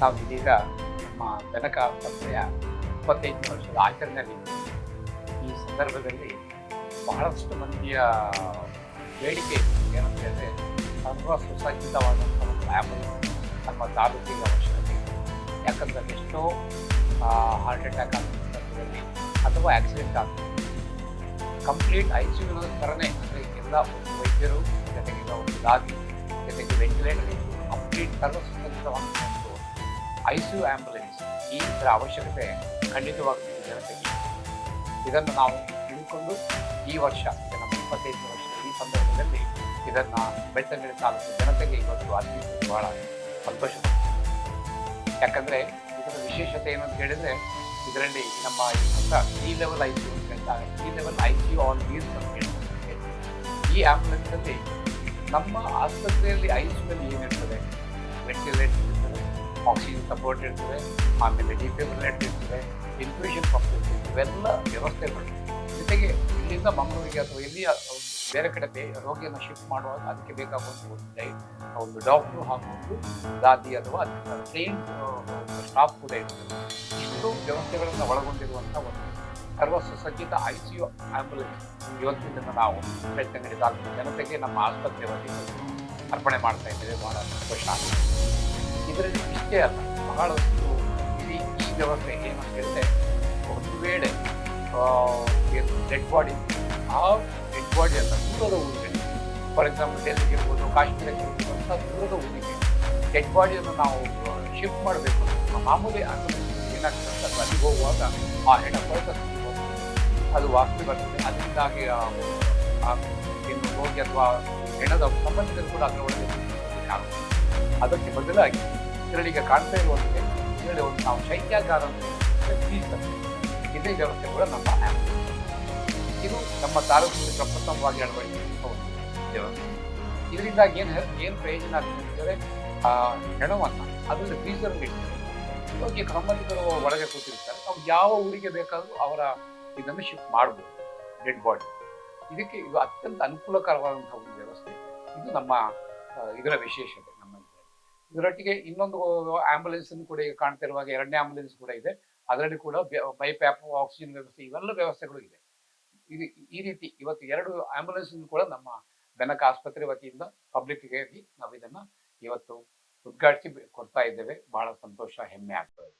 ನಾವು ಇದೀಗ ನಮ್ಮ ಬೆನಕ ಆಸ್ಪತ್ರೆಯ ಇಪ್ಪತ್ತೈದು ವರ್ಷದ ಆಚರಣೆಯಲ್ಲಿ ಈ ಸಂದರ್ಭದಲ್ಲಿ ಬಹಳಷ್ಟು ಮಂದಿಯ ಬೇಡಿಕೆ ಏನಂತ ಹೇಳಿದ್ರೆ ಸರ್ವ ಸುಸಜ್ಜಿತವಾದಂಥ ಒಂದು ನಮ್ಮ ತಾಲೂಕಿಗೆ ಅವಶ್ಯಕತೆ ಯಾಕಂದ್ರೆ ಎಷ್ಟೋ ಹಾರ್ಟ್ ಅಟ್ಯಾಕ್ ಸಂದರ್ಭದಲ್ಲಿ ಅಥವಾ ಆಕ್ಸಿಡೆಂಟ್ ಆಗ್ತದೆ ಕಂಪ್ಲೀಟ್ ಐ ಸಿ ಯು ಥರನೇ ಅಂದರೆ ಎಲ್ಲ ವೈದ್ಯರು ಜೊತೆಗೆ ದಾದಿ, ಜೊತೆಗೆ ವೆಂಟಿಲೇಟರ್ ಕಂಪ್ಲೀಟ್ ಸರ್ವ ಸುಸಜ್ಜಿತವಾದಂಥ ಒಂದು ಐ ಸಿ ಯು ಆ್ಯಂಬುಲೆನ್ಸ್ ಈ ಥರ ಅವಶ್ಯಕತೆ ಖಂಡಿತವಾಗಿ ಜನತೆಗೆ ಇದನ್ನು ನಾವು ತಿಳ್ಕೊಂಡು ಈ ವರ್ಷ ನಮ್ಮ ಇಪ್ಪತ್ತೈದನೇ ವರ್ಷದ ಈ ಸಂದರ್ಭದಲ್ಲಿ ಇದನ್ನು ಬೆಳ್ತಂಗಡಿ ತಾಲೂಕು ಜನತೆಗೆ ಇವತ್ತು ಅತ್ಯಂತ ಬಹಳ ಸಂತೋಷ ಯಾಕಂದರೆ ಇದರ ವಿಶೇಷತೆ ಏನು ಅಂತ ಹೇಳಿದರೆ ಇದರಲ್ಲಿ ನಮ್ಮ ಈ ಲೆವೆಲ್ ಐ ಕ್ಯೂ ಯು ಈ level I Q on wheels ಅಂತ ಹೇಳ್ತಾರೆ. ಈ ಆ್ಯಂಬುಲೆನ್ಸಲ್ಲಿ ನಮ್ಮ ಆಸ್ಪತ್ರೆಯಲ್ಲಿ ಐ ಸಿ ಯುನಲ್ಲಿ ಏನಿರ್ತದೆ ವೆಂಟಿಲೇಟರ್ ಇರ್ತದೆ ಆಕ್ಸಿಜನ್ ಸಪೋರ್ಟ್ ಇರ್ತದೆ, ಆಮೇಲೆ ಡಿಫಿಬ್ರಿಲೇಟರ್ ಇರ್ತದೆ ಇನ್ಫ್ಯೂಷನ್ ಪಂಪ್ ಇರ್ತದೆ, ಇವೆಲ್ಲ ವ್ಯವಸ್ಥೆಗಳು. ಜೊತೆಗೆ ಇಲ್ಲಿಂದ ಮಂಗಳೂರಿಗೆ ಅಥವಾ ಎಲ್ಲಿ ಬೇರೆ ಕಡೆ ಬೇ ರೋಗಿಯನ್ನು ಶಿಫ್ಟ್ ಮಾಡುವಾಗ ಅದಕ್ಕೆ ಬೇಕಾಗುವಂಥ ಒಂದು ಡೈ ಒಂದು ಡಾಕ್ಟ್ರು ಹಾಗೂ ಒಂದು ದಾದಿ ಅಥವಾ ಟ್ರೈನ್ ಸ್ಟಾಫ್ ಕೂಡ ಇರ್ತದೆ ಇಷ್ಟು ವ್ಯವಸ್ಥೆಗಳನ್ನು ಒಳಗೊಂಡಿರುವಂಥ ಒಂದು ಸರ್ವ ಸುಸಜ್ಜಿತ ಐ ಸಿ ಯು ಆ್ಯಂಬುಲೆನ್ಸ್ ಇವತ್ತಿನಿಂದ ನಾವು ಬೆಳ್ತಂಗಡಿ ತಾಲೂಕು ಜನತೆಗೆ ನಮ್ಮ ಆಸ್ಪತ್ರೆ ವತಿಯಿಂದ ಅರ್ಪಣೆ ಮಾಡ್ತಾ ಇದ್ದೇವೆ. ಬಹಳ ಸಂತೋಷ ಇದರಲ್ಲಿ ಇಷ್ಟೇ ಅಲ್ಲ, ಬಹಳಷ್ಟು ಇಡೀ ಈ ವ್ಯವಸ್ಥೆ ಏನು ಅಂತ ಹೇಳಿದ್ರೆ ಒಂದು ವೇಳೆ ಡೆಡ್ ಬಾಡಿ ಆ ಡೆಡ್ ಬಾಡಿ ಅಲ್ಲ ದೂರದ ಊರಿಗೆ. ಫಾರ್ ಎಕ್ಸಾಂಪಲ್ ಡೆಲ್ಲಿಗೆ ಇರ್ಬೋದು ಕಾಶ್ಮೀರಕ್ಕೆ ಇರ್ಬೋದು, ಅಂತ ದೂರದ ಊರಿಗೆ ಡೆಡ್ ಬಾಡಿಯನ್ನು ನಾವು ಶಿಫ್ಟ್ ಮಾಡಬೇಕು. ಮಾಮೂಲಿ ಏನಾಗ್ತದೆ ಅಂತ ಅದು ಅಲ್ಲಿಗೆ ಹೋಗುವಾಗ ಆ ಹೆಣ ಕೊರತ ಅದು ವಾಸ್ತು ಬರ್ತದೆ. ಅದರಿಂದಾಗಿ, ಆ- ಹೋಗಿ ಅಥವಾ ಹೆಣದ ಸಂಬಂಧಿಕರು ಕೂಡ ಅದರೊಳಗೆ ಒಳಗೆ ಅದಕ್ಕೆ ಬದಲಾಗಿ ಇದರಲ್ಲಿಗೆ ಕಾಣ್ತಾ ಇರುವಂತೆ ಇದರಲ್ಲಿ ಒಂದು ನಾವು ಶೈತ್ಯಾಗಾರ. ಇದೇ. ವ್ಯವಸ್ಥೆ ಕೂಡ ನಮ್ಮ ಆ್ಯಂಬುಲೆನ್ಸ್ ಇದು ನಮ್ಮ ತಾಲೂಕಿನಲ್ಲಿ ಪ್ರಪ್ರಥಮವಾಗಿ ವ್ಯವಸ್ಥೆ ಇದರಿಂದ ಏನು ಏನು ಪ್ರಯೋಜನ ಆಗ್ತದೆ ಅಂದರೆ ಆ ಹೆಣವನ್ನು ಅದರಲ್ಲಿ ಫ್ರೀಸರ್ಗೆ ಇಡ್ತಾರೆ ಇವಾಗ ಸಂಬಂಧಿಕರು ಒಳಗೆ ಕೂತಿರ್ತಾರೆ. ಅವ್ರು ಯಾವ ಊರಿಗೆ ಬೇಕಾದರೂ ಅವರ ಇದನ್ನು ಶಿಫ್ಟ್ ಮಾಡ್ಬೋದು ಡೆಡ್ ಬಾಡಿ ಇದಕ್ಕೆ ಇದು ಅತ್ಯಂತ ಅನುಕೂಲಕರವಾದಂಥ ಒಂದು ವ್ಯವಸ್ಥೆ. ಇದು ನಮ್ಮ ಇದರ ವಿಶೇಷತೆ ನಮ್ಮ ಇದರಲ್ಲಿ. ಇದರೊಟ್ಟಿಗೆ ಇನ್ನೊಂದು ಆಂಬುಲೆನ್ಸ್ ಕೂಡ ಈಗ ಕಾಣ್ತಿರುವಾಗ ಎರಡನೇ ಆಂಬುಲೆನ್ಸ್ ಕೂಡ ಇದೆ. ಅದರಲ್ಲಿ ಕೂಡ ಬೈಪ್ಯಾಪ್ ಆಕ್ಸಿಜನ್ ವ್ಯವಸ್ಥೆ, ಇವೆಲ್ಲ ವ್ಯವಸ್ಥೆಗಳು ಇದೆ. ಇದು ಈ ರೀತಿ ಇವತ್ತು ಎರಡು ಆಂಬುಲೆನ್ಸ್ ಕೂಡ ನಮ್ಮ ಬೆನಕ ಆಸ್ಪತ್ರೆ ವತಿಯಿಂದ ಪಬ್ಲಿಕ್ಗೆ ನಾವು ಇದನ್ನ ಇವತ್ತು ಉದ್ಘಾಟಿಸಿ ಕೊಡ್ತಾ ಇದ್ದೇವೆ. ಬಹಳ ಸಂತೋಷ, ಹೆಮ್ಮೆ ಆಗ್ತದೆ.